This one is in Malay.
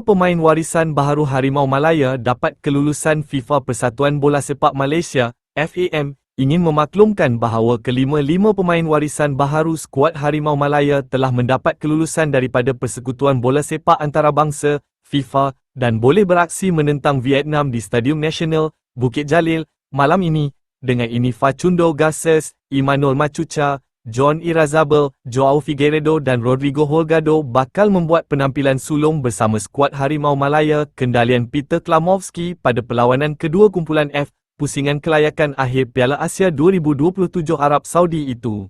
pemain warisan baharu Harimau Malaya dapat kelulusan FIFA Persatuan Bola Sepak Malaysia, FAM, ingin memaklumkan bahawa kelima-lima pemain warisan baharu skuad Harimau Malaya telah mendapat kelulusan daripada Persekutuan Bola Sepak Antarabangsa, FIFA, dan boleh beraksi menentang Vietnam di Stadium Nasional, Bukit Jalil, malam ini. Dengan ini Facundo Garces, Imanol Machucha, John Irazabel, Joao Figueiredo dan Rodrigo Holgado bakal membuat penampilan sulung bersama skuad Harimau Malaya kendalian Peter Klamovski pada perlawanan kedua kumpulan F, pusingan kelayakan akhir Piala Asia 2027 Arab Saudi itu.